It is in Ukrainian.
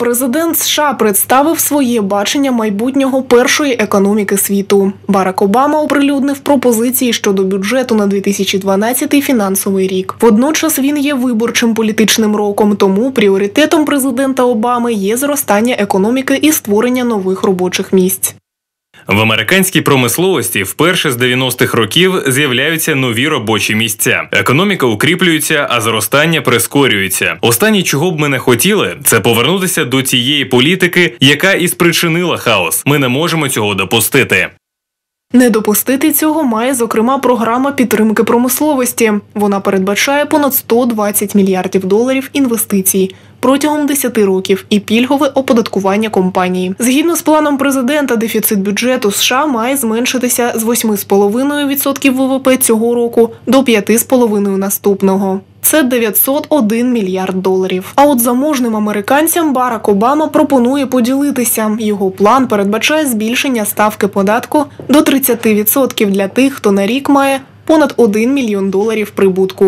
Президент США представив своє бачення майбутнього першої економіки світу. Барак Обама оприлюднив пропозиції щодо бюджету на 2012 фінансовий рік. Водночас він є виборчим політичним роком, тому пріоритетом президента Обами є зростання економіки і створення нових робочих місць. В американській промисловості вперше з 90-х років з'являються нові робочі місця. Економіка укріплюється, а зростання прискорюється. Останнє, чого б ми не хотіли, це повернутися до тієї політики, яка і спричинила хаос. Ми не можемо цього допустити. Не допустити цього має зокрема програма підтримки промисловості. Вона передбачає понад 120 мільярдів доларів інвестицій протягом 10 років і пільгове оподаткування компанії. Згідно з планом президента, дефіцит бюджету США має зменшитися з 8,5% ВВП цього року до 5,5% наступного. Це 901 мільярд доларів. А от заможним американцям Барак Обама пропонує поділитися. Його план передбачає збільшення ставки податку до 30% для тих, хто на рік має понад 1 мільйон доларів прибутку.